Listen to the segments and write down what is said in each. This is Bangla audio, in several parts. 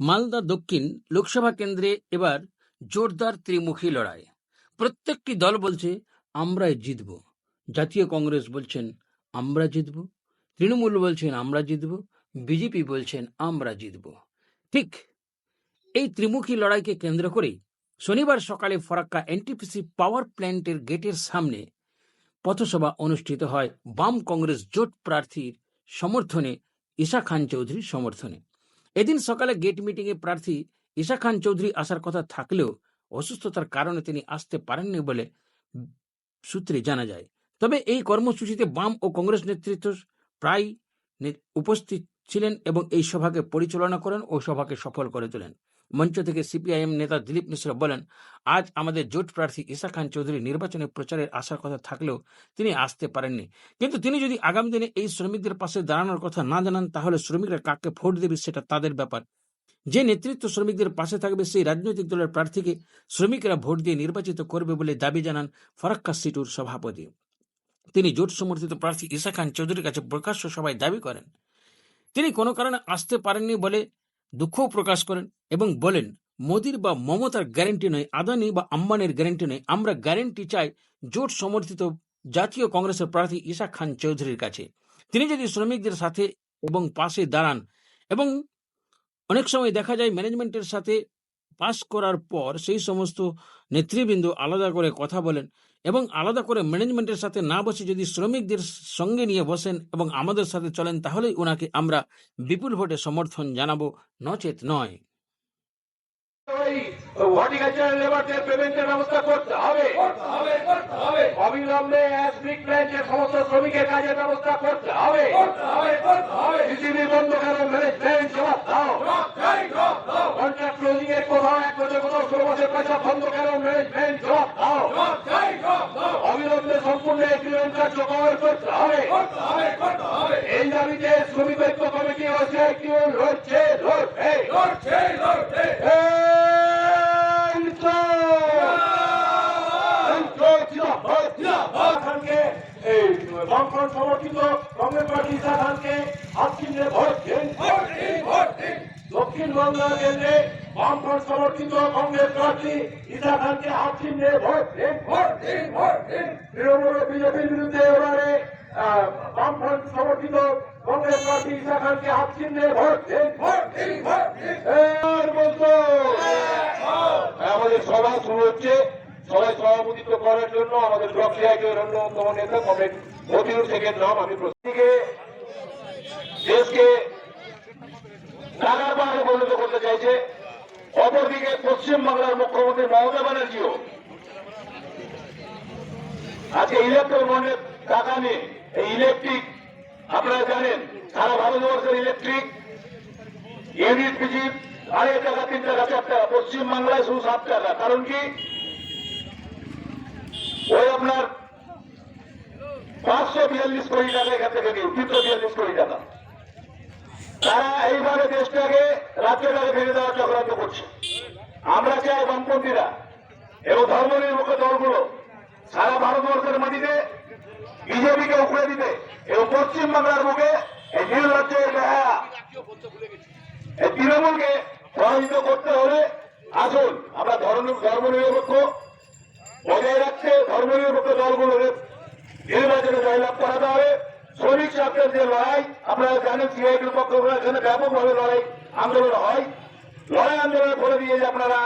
মালদা দক্ষিণ লোকসভা কেন্দ্রে এবার জোরদার ত্রিমুখী লড়াই। প্রত্যেকটি দল বলছে, আমরাই জিতব। জাতীয় কংগ্রেস বলছেন, আমরা জিতব। তৃণমূল বলছেন, আমরা জিতব। বিজেপি বলছেন, আমরা জিতব। ঠিক এই ত্রিমুখী লড়াইকে কেন্দ্র করেই শনিবার সকালে ফরাক্কা এনটিপিসি পাওয়ার প্ল্যান্টের গেটের সামনে পথসভা অনুষ্ঠিত হয় বাম কংগ্রেস জোট প্রার্থীর সমর্থনে, ঈশা খান চৌধুরীর সমর্থনে। এদিন সকালে গেট মিটিংয়ে প্রার্থী ঈশা খান চৌধুরী আসার কথা থাকলেও অসুস্থতার কারণে তিনি আসতে পারেননি বলে সূত্রে জানা যায়। তবে এই কর্মসূচিতে বাম ও কংগ্রেস নেতৃত্ব প্রায় উপস্থিত ছিলেন এবং এই সভাকে পরিচালনা করেন ও সভাকে সফল করে তোলেন। মঞ্চ থেকে সিপিআইএম নেতা দিলীপ মিশ্র বলেন, আজ আমাদের জোট প্রার্থী ঈশা খান চৌধুরী নির্বাচনে প্রচারে আসার কথা থাকলেও তিনি আসতে পারেননি। কিন্তু তিনি যদি আগামী দিনে এই শ্রমিকদের পাশে দাঁড়ানোর কথা না জানান, তাহলে শ্রমিকরা কাকে ভোট দেবে সেটা তাদের ব্যাপার। যে নেতৃত্ব শ্রমিকদের পাশে থাকবে সেই রাজনৈতিক দলের প্রার্থীকে শ্রমিকরা ভোট দিয়ে নির্বাচিত করবে বলে দাবি জানান ফরাক্কা সিটুর সভাপতি। তিনি জোট সমর্থিত প্রার্থী ঈশা খান চৌধুরীর কাছে প্রকাশ্য সভায় দাবি করেন। তিনি কোনো কারণে আসতে পারেননি বলে দুঃখও প্রকাশ করেন এবং বলেন, মোদির বা মমতার গ্যারেন্টি নয়, আদানি বা আম্বানির গ্যারেন্টি নয়। আমরা গ্যারেন্টি চাই জোট সমর্থিত জাতীয় কংগ্রেসের প্রার্থী ঈশা খান চৌধুরীর কাছে। তিনি যদি শ্রমিকদের সাথে এবং পাশে দাঁড়ান এবং অনেক সময় দেখা যায় ম্যানেজমেন্টের সাথে পাস করার পর সেই সমস্ত নেতৃবৃন্দ আলাদা করে কথা বলেন এবং আলাদা করে ম্যানেজমেন্টের সাথে না বসে যদি শ্রমিকদের সঙ্গে নিয়ে বসেন এবং আমাদের সাথে চলেন, তাহলেই ওনাকে আমরা বিপুল ভোটে সমর্থন জানাব। নচেত নয়। হর্টিকালচারাল লেবারদের পেমেন্টের ব্যবস্থা করতে হবে। অবিলম্বে প্ল্যান্টের সমস্ত শ্রমিকের কাজের ব্যবস্থা করতে হবে। পৃথিবী বন্ধ কেন ম্যানেজমেন্ট জবাব দাও। কন্ট্রাক্ট ক্লোজিং এর কোথাও এক বছর কোথাও ষোলো বছর পয়সা বন্ধ কেন ম্যানেজমেন্ট জবাব দাও। অবিলম্বে সম্পূর্ণ এগ্রিমেন্ট কার্যকর করতে হবে। এই দাবিতে শ্রমিক ঐক্য কমিটি ও সিআইটিউ লড়ছে লড়বে। বামফ্রন্ট সমর্থিত কংগ্রেস পার্টি ঈশা খানকে হাত চিহ্নে ভোট দিন দক্ষিণ বাংলা কেন্দ্রে বামফ্রন্ট সমর্থিত কংগ্রেস প্রার্থী ঈশা খানকে হাত চিহ্নে ভোট দিন তৃণমূল বিজেপির বিরুদ্ধে এবারে বামফ্রন্ট সমর্থিত কংগ্রেস প্রার্থী ঈশা খানকে হাত চিহ্নে ভোট দিন আমাদের সভা শুরু হচ্ছে। সবাই সভাপতিত্ব করার জন্য আমাদের সিআইটির অন্যতম নেতা কমেন্ট মতিউর শেখের নাম আমি প্রত্যেকে দেশকে টাকার পাহাড়ে পরিণত করতে চাইছে, অপরদিকে পশ্চিম বাংলার মুখ্যমন্ত্রী মমতা ব্যানার্জিও। আজকে ইলেকট্রিক বন্ডের টাকা নিয়ে এই ইলেকট্রিক আপনারা জানেন, সারা ভারতবর্ষের ইলেকট্রিক ইউনিট পিছি আড়াই টাকা, তিন টাকা, চার টাকা, পশ্চিম বাংলায় শুধু সাত টাকা। কারণ কি? ওই আপনার পাঁচশো বিয়াল্লিশ কোটি টাকা এখান থেকে নিয়ে তিনশো বিয়াল্লিশ কোটি টাকা। তারা এইভাবে দেশটাকে, রাজ্যটাকে ভেঙে দেওয়ার চক্রান্ত করছে। আমরা চাই বামপন্থীরা, এবং ধর্মনিরপেক্ষ দলগুলো সারা ভারতবর্ষের মাটিতে বিজেপিকে উপরে দিতে, এবং পশ্চিম বাংলার মুখে এই নীল রাজ্যের এই তৃণমূলকে পরাজিত করতে হলে আসুন, আমরা ধর্ম ধর্মনিরপেক্ষ, বজায় জয়লাভ করাতে হবে শ্রমিক স্বার্থের যে লড়াই, আপনারা জানেন সিআইটির পক্ষ এখানে ব্যাপকভাবে লড়াই আন্দোলন হয়। লড়াই আন্দোলন করে দিয়ে যে আপনারা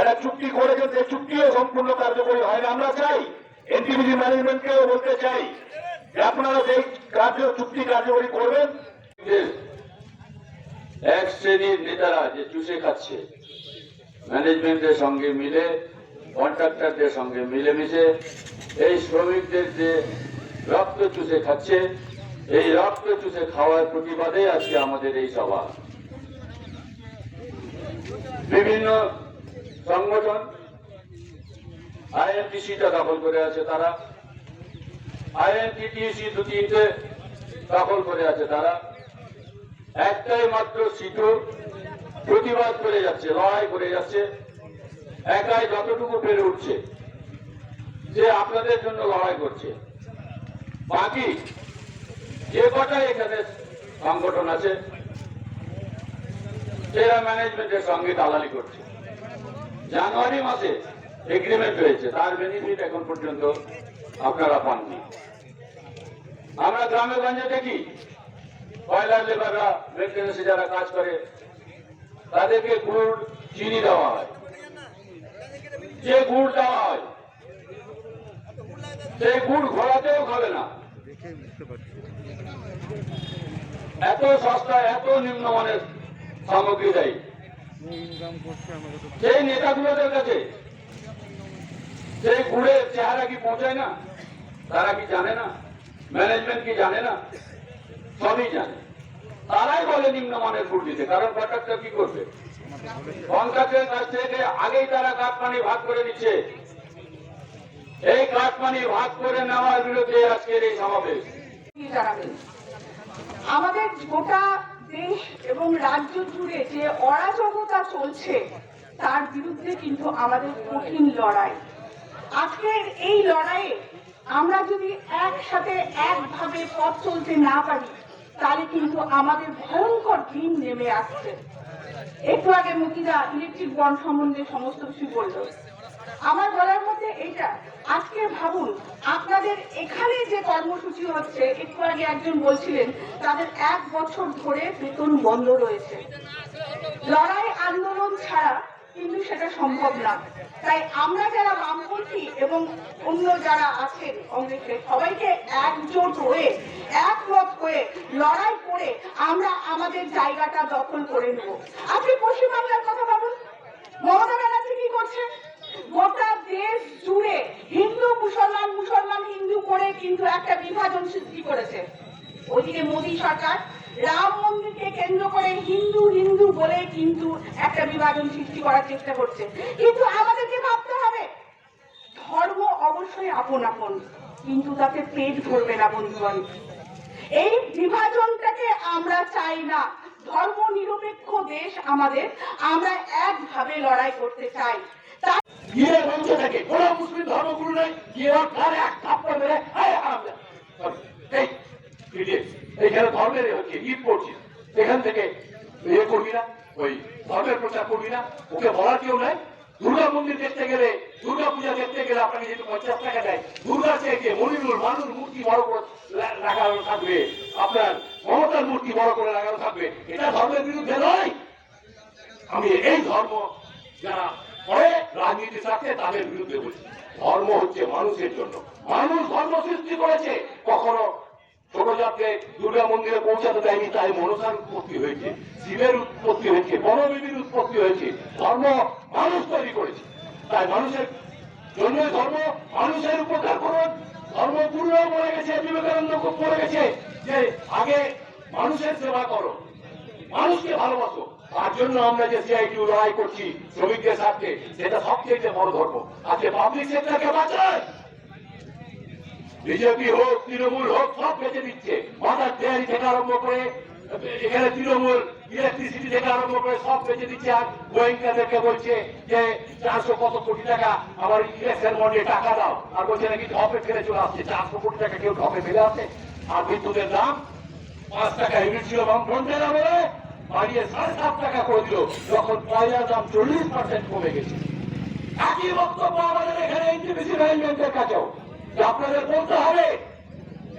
একটা চুক্তি করেছেন, যে চুক্তিও সম্পূর্ণ কার্যকরী হয় না। আমরা চাই এনটিভিজি ম্যানেজমেন্টকেও বলতে চাই যে আপনারা সেই কার্য, চুক্তি কার্যকরী করবেন এক শ্রেণির নেতারা যে চুষে খাচ্ছে, ম্যানেজমেন্টের সঙ্গে মিলে, কন্ট্রাক্টরদের সঙ্গে মিলেমিশে, এই শ্রমিকদের যে রক্ত চুষে খাচ্ছে। এই রক্ত চুষে খাওয়ার প্রতিবাদে আজকে আমাদের এই সভা। বিভিন্ন সংগঠন আইএনটিসিটা দখল করে আছে তারা। আইএনটিটিসি দু তিনটে দখল করে আছে তারা। একটাই মাত্র সিটু প্রতিবাদ করে যাচ্ছে, লড়াই করে যাচ্ছে। একাই যতটুকু পেরে উঠছে, যে আপনাদের জন্য লড়াই করছে। বাকি যে কটাই এখানে সংগঠন আছে সেরা ম্যানেজমেন্টের সঙ্গে দালালি করছে। জানুয়ারি মাসে এগ্রিমেন্ট হয়েছে, তার বেনিফিট এখন পর্যন্ত আপনারা পাননি। আমরা গ্রামে গঞ্জে দেখি কয়লার লেবাররা মেনটেন্সে যারা কাজ করে, তাদেরকে গুড়, চিনি দেওয়া হয়। যে গুড় দেওয়া হয় সেই গুড় ঘোরাতেও খাবে না। এত সস্তা, এত নিম্নমানের সামগ্রী দেয়। সেই নেতাগুলোদের কাছে সেই গুড়ের চেহারা কি পৌঁছায় না? তারা কি জানে না? ম্যানেজমেন্ট কি জানে না? সবই জানে। তারাই বলে নিম্নমানের গুড় দিতে, কারণ কন্ট্রাক্টর কি করবে? কন্ট্রাক্টের কাছ থেকে আগেই তারা কাঠপানি ভাগ করে নিচ্ছে এই কাঠপানি ভাগ করে নেওয়ার বিরুদ্ধে আজকের এই সমাবেশ। আমাদের গোটা দেশ এবং রাজ্য জুড়ে যে অরাজকতা চলছে, তার বিরুদ্ধে কিন্তু আমাদের কঠিন লড়াই। আজকের এই লড়াইয়ে আমরা যদি একসাথে একভাবে পথ চলতে না পারি, তাহলে কিন্তু আমাদের ভয়ঙ্কর দিন নেমে আসছে। একটু আগে মতিদা ইলেকট্রিক বন্ড সম্বন্ধে সমস্ত কিছু বলল। আমার বলার মধ্যে এইটা। আজকে ভাবুন, আপনাদের এখানে যে কর্মসূচি হচ্ছে, একটু আগে একজন বলছিলেন, তাদের এক বছর ধরে বেতন বন্ধ রয়েছে। লড়াই আন্দোলন ছাড়া কিন্তু সেটা সম্ভব না। তাই আমরা যারা বামপন্থী এবং অন্য যারা আছেন কংগ্রেসে সবাইকে একজোট হয়ে, একমত হয়ে লড়াই করে আমরা আমাদের জায়গাটা দখল করে নেব। আপনি পশ্চিমবাংলার কথা ভাবুন। মমতা ব্যানার্জি কি করছে? গোটা দেশ জুড়ে হিন্দু, মুসলমান মুসলমান, হিন্দু করে কিন্তু একটা বিভাজন সৃষ্টি করেছে। ওদিকে মোদী সরকার রাম মন্দিরকে কেন্দ্র করে হিন্দু হিন্দু বলে কিন্তু একটা বিভাজন সৃষ্টি করার চেষ্টা করছে। কিন্তু আমাদেরকে ভাবতে হবে, ধর্ম অবশ্যই আপন আপন, কিন্তু তাতে পেট ভরবে না বন্ধুগণ। এই বিভাজনটাকে আমরা চাই না। ধর্ম নিরপেক্ষ দেশ আমাদের, আমরা একভাবে লড়াই করতে চাই। তাই গিয়ে থাকে, কোন মুসলিম ধর্মগুরু নেই ওর ঘরে এক থাপ্পড় মেরে, এই হারামজাদা। এই ধর্মের হচ্ছে ঈদ পড়ছিস এখান থেকে ইয়ে করবি না ওই ধর্মের প্রচার করবি না ওকে বলার কেউ নাই। দুর্গা মন্দির দেখতে গেলে, দুর্গা পূজা দেখতে গেলে আপনাকে যেহেতু পঞ্চাশ টাকা দেয়, দুর্গা চেয়ে মনিরুল মানুষ মূর্তি বড় করে লাগানো থাকবে। আপনার মমতার মূর্তি বড় করে লাগানো থাকবে। এটা ধর্মের বিরুদ্ধে নয়। আমি এই ধর্ম যারা করে রাজনীতি স্বার্থে তাদের বিরুদ্ধে বলছি ধর্ম হচ্ছে মানুষের জন্য। মানুষ ধর্ম সৃষ্টি করেছে। কখনো ছোট জাতকে দুর্গা মন্দিরে পৌঁছাতে দেয়নি, তাই মনসার উৎপত্তি হয়েছে। শিবের উৎপত্তি হয়েছে বনবিবির উৎপত্তি হয়েছে। ধর্ম মানুষ তৈরি করেছে। তাই মানুষের জন্য ধর্ম মানুষের উপকার করুন। ধর্মগুরুরাও বলে গেছে, বিবেকানন্দ খুব বলে গেছে। যে আগে মানুষের সেবা করো। মানুষকে ভালোবাসো। তার জন্য আমরা যে সিআইটিউ লড়াই করছি শ্রমিকদের স্বার্থে, সেটা সবচেয়ে বড় ধর্ম। আজকে পাবলিক সেক্টরকে বাঁচায় বিজেপি হোক, তৃণমূল হোক, সব বেঁচে দিচ্ছে। মাদার ডেয়ারি থেকে আরম্ভ করে, এখানে তৃণমূল ইলেকট্রিসিটি থেকে আরম্ভ করে সব বেঁচে দিচ্ছে। আর গোয়েঙ্কাদেরকে বলছে যে, চারশো কত কোটি টাকা আমার ইলেকশন বন্ডে টাকা দাও। আর বলছে নাকি ঢপে ফেলে চলে আসছে। চারশো কোটি টাকা কেউ ঢপে ফেলে আসে আর বিদ্যুতের দাম পাঁচ টাকা ইউনিট ছিল বামফ্রন্টের আমলে। বাড়িয়ে সাড়ে সাত টাকা করে যখন কয়লার দাম চল্লিশ পার্সেন্ট কমে গেছে। একই বক্তব্য আমাদের এখানে এনটিপিসি ম্যানেজমেন্টের কাছেও। যে আপনাদের বলতে হবে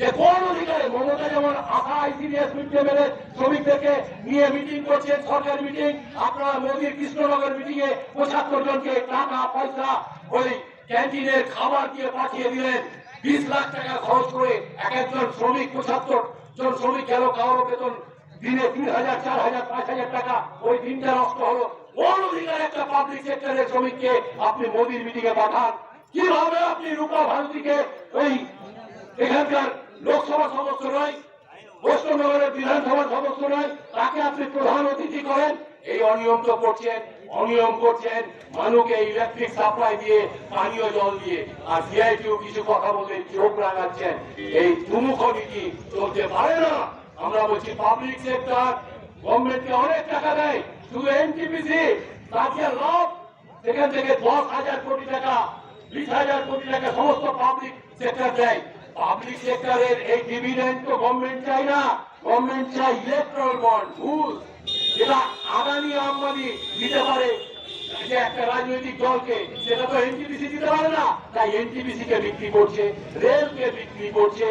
যে কোন অধিকারে, মমতা যেমন আশা আইসিডিএস মিড ডে মিলের শ্রমিকদেরকে নিয়ে মিটিং করছেন, সরকারি মিটিং, আপনারা মোদীর কৃষ্ণনগর মিটিং এ পঁচাত্তর জনকে টাকা, পয়সা ওই ক্যান্টিনের খাবার দিয়ে পাঠিয়ে দিলেন। বিশ লাখ টাকা খরচ করে এক একজন শ্রমিক, পঁচাত্তর জন শ্রমিক গেল কারও বেতন দিনে তিন হাজার, চার হাজার, পাঁচ হাজার টাকা। ওই দিনটা নষ্ট হলো। কোন অধিকার একটা পাবলিক সেক্টরের শ্রমিককে আপনি মোদীর মিটিং এ পাঠান। কীভাবে আপনি রূপা ভারতীকে ওই এখানকার লোকসভা সদস্য নয় পশ্চিমবঙ্গের সদস্য নয়, তাকে আপনি প্রধান অতিথি করেন? এই অনিয়ম তো করছেন, অনিয়ম করছেন। মানুষকে ইলেকট্রিক সাপ্লাই দিয়ে, পানীয় জল দিয়ে, আর সিআইটিও কিছু কথা বলে চোখ রাঙাচ্ছেন। এই নীতি চলতে পারে না। আমরা বলছি পাবলিক সেক্টর গভর্নমেন্টকে অনেক টাকা দেয়, শুধু এনটিপিসি তাকে লাভ, সেখান থেকে দশ হাজার কোটি টাকা, বিশ হাজার কোটি টাকা সমস্ত পাবলিক সেক্টর দেয়। পাবলিক সেক্টরের এই ডিভিডেন্ড তো গভর্নমেন্ট চাই না গভর্নমেন্ট চাই ইলেকট্রাল বন্ড ঘুষ এটা আদানি আম্বানি দিতে পারে। যে একটা রাজনৈতিক দলকে, সেটা তো এনটিপিসি দিতে পারে না, তাই এনটিপিসি কে বিক্রি করছে, রেলকে বিক্রি করছে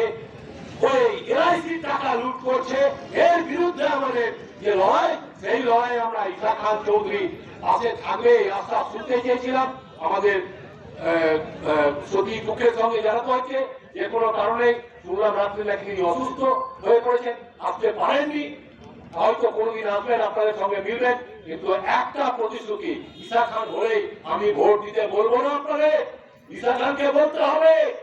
যে কোনো কারণে শুনলাম রাত্রে নাকি অসুস্থ হয়ে পড়েছেন। আসতে পারেননি। হয়তো কোনোদিন আসবেন, আপনাদের সঙ্গে মিলবেন। কিন্তু একটা প্রতিশ্রুতি ঈশা খান হলেই আমি ভোট দিতে বলব না আপনাদের। ঈশা খানকে বলতে হবে।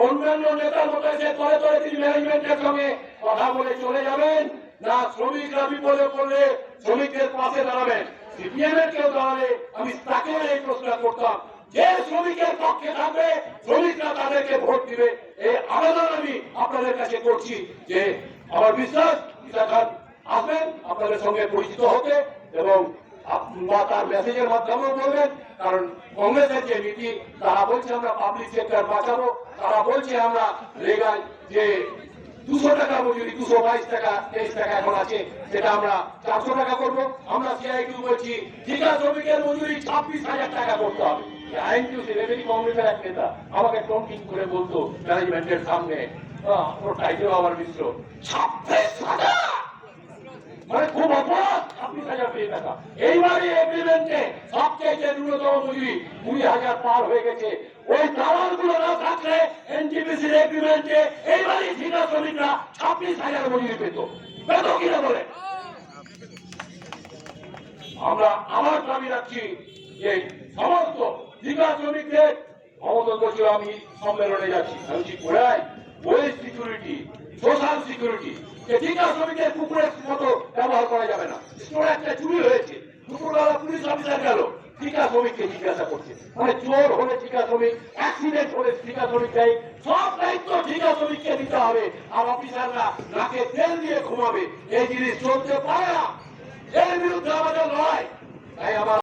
অন্যান্য নেতার মতো এসে তলে তলে তিনি ম্যানেজমেন্টের সঙ্গে কথা বলে চলে যাবেন। না শ্রমিকরা বিপদে পড়লে শ্রমিকদের পাশে দাঁড়াবেন। সিপিএম এর কেউ দাঁড়ালে আমি তাকে এই প্রশ্নটা করতাম। যে শ্রমিকের পক্ষে থাকবে, শ্রমিকরা তাদেরকে ভোট দিবে। এই আবেদন আমি আপনাদের কাছে করছি যে আমার বিশ্বাস আসবেন, আপনাদের সঙ্গে পরিচিত হতে এবং বা তার মেসেজের মাধ্যমেও বলবেন। কারণ কংগ্রেসের যে নীতি, তারা বলছে, আমরা পাবলিক সেক্টর বাঁচাবো। তারা বলছে আমরা রেগায় যে দুশো টাকা মজুরি দুশো বাইশ টাকা, তেইশ টাকা এখন আছে, সেটা আমরা চারশো টাকা করব। আমরা সিআইটিউ বলছি, ঠিকা শ্রমিকের মজুরি ছাব্বিশ হাজার টাকা করতে হবে। ছাব্বিশ মানে এগ্রিমেন্টে সবচেয়ে ন্যূনতম মজুরি কুড়ি হাজার পার হয়ে গেছে ওই না থাকলে এনটিপিসির এগ্রিমেন্টে এইবারই শ্রমিকরা ছাব্বিশ হাজার মজুরি পেত। পেত কিনা বলে? আমরা আবার দাবি রাখছি যে সমস্ত ঠিকা শ্রমিকদের ক্ষমতা করছিল আমি সম্মেলনে যাচ্ছি। বলছি কোথায় ওই সিকিউরিটি সোশ্যাল সিকিউরিটি যে ঠিকা শ্রমিকের কুকুরের মতো ব্যবহার করা যাবে না। একটা চুরি হয়েছে। দুপুরবেলা পুলিশ অফিসার গেল। ঠিকা শ্রমিককে জিজ্ঞাসা করছে। মানে চোর হলে ঠিকা শ্রমিক অ্যাক্সিডেন্ট হলে ঠিকা শ্রমিক দেয় সব দায়িত্ব ঠিকা শ্রমিককে দিতে হবে। আর অফিসাররা নাকে তেল দিয়ে ঘুমাবে। এই জিনিস চলতে পারে না। এর বিরুদ্ধে আমাদের লড়াই। তাই আমার